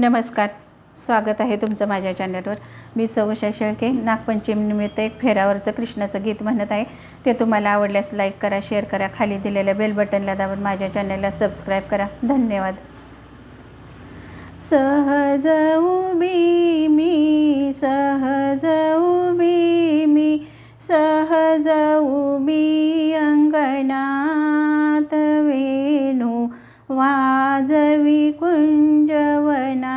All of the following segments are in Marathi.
नमस्कार. स्वागत आहे तुमचं माझ्या चॅनलवर मी सौशा शेळके नागपंचमीनिमित्त एक फेरावरचं कृष्णाचं गीत म्हणत आहे. ते तुम्हाला आवडल्यास लाईक करा शेअर करा खाली दिलेल्या बेल बटनला दाबून माझ्या चॅनलला सबस्क्राईब करा. धन्यवाद. सहज उभी वाजवी कुञ्जवना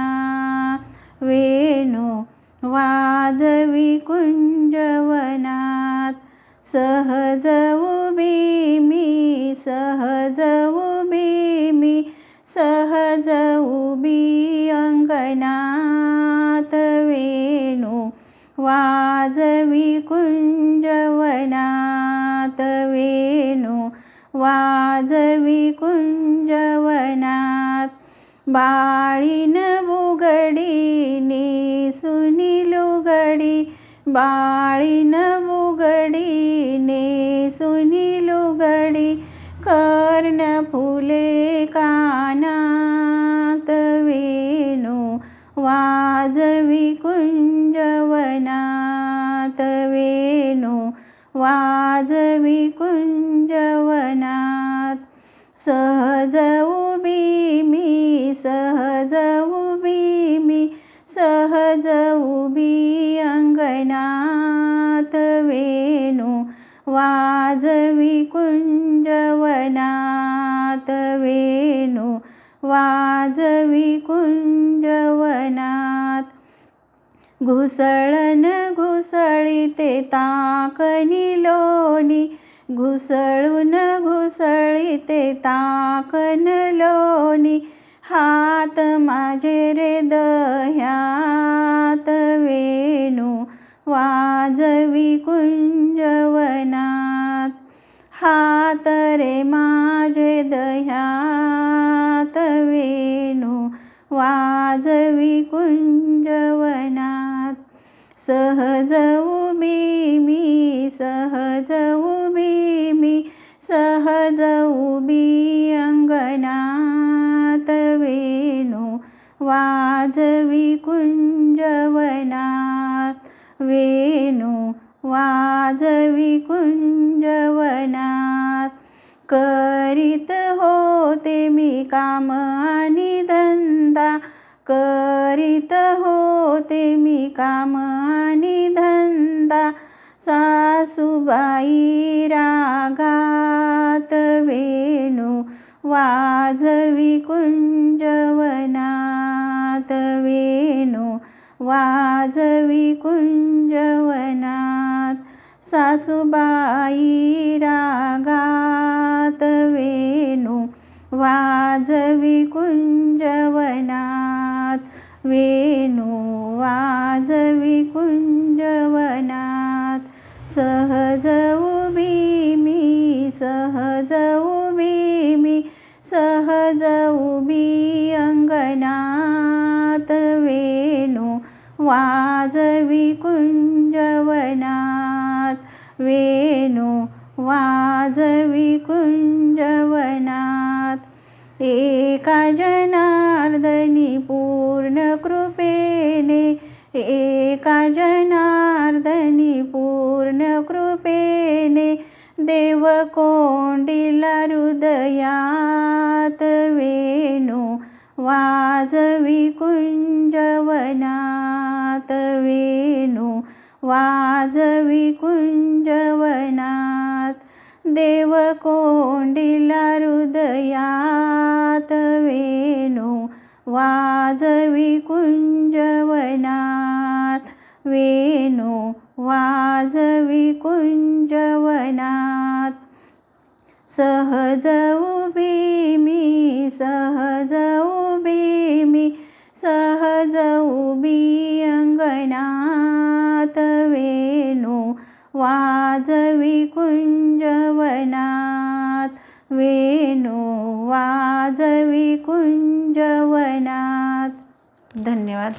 वेणू वाजवी कुञ्जवनात् सहज उभी मी सहज उभी मी सहज उभी अंगनात वेणू वाजवी कुंजवनात वे वाजवी कुंजवनात बाळीन बुगडीने सुनीलुगडी बाळीन बुगडीने सुनीलुगडी कर्ण फुले कानात वेणू. वाजवी कुंजवना वाजवी कुंजवनात. सहज उभी मी सहज उभी मी सहज उभी अंगणात वेणू. वाजवी कुंजवनात वेणू. वाजवी कुंजवनात घुसळण घुसळीते ताकनी लोणी घुसळून घुसळीते ताकन लोणी हात माझे रे दह्यात वेणू वाजवी कुंजवनात. हात रे माझे दह्यात वेणू वाजवी कुंजवनात. सहज उभी मी सहज उभी मी सहज उभी अंगणात वेणू वाजवी कुंजवनात वेणू वाजवी कुंजवनात. करीत होते मी काम आणि धंदा करीत होते मी काम आणि धंदा. सासूबाई रागात वेणू वाजवी कुंजवनात वेणू वाजवी कुंजवनात. सासूबाई रागात वेणू वाजवी कुंजवनात. वेणू वाजवी कुंजवनात सहज उभी मी सहज उभी मी सहज उभी अंगणात. वेणू वाजवी कुंजवनात वेणू वाजवी कुंजवनात एका जनार्दनी पूर्ण कृपेने एका जनार्दनी पूर्ण कृपेने देव हृदयात वेणू वाजवी कुंजवनात वेणू वाजवी कुंजवनात देव कोंडिला हृदयात वाजवी कुंजवनात वेणू वाजवी कुंजवनात सहज उभी मी सहज उभी मी सहज उभी अंगणात वेणू वाजवी कुंजवनात वेणू वाजवी कुंजवनात. धन्यवाद.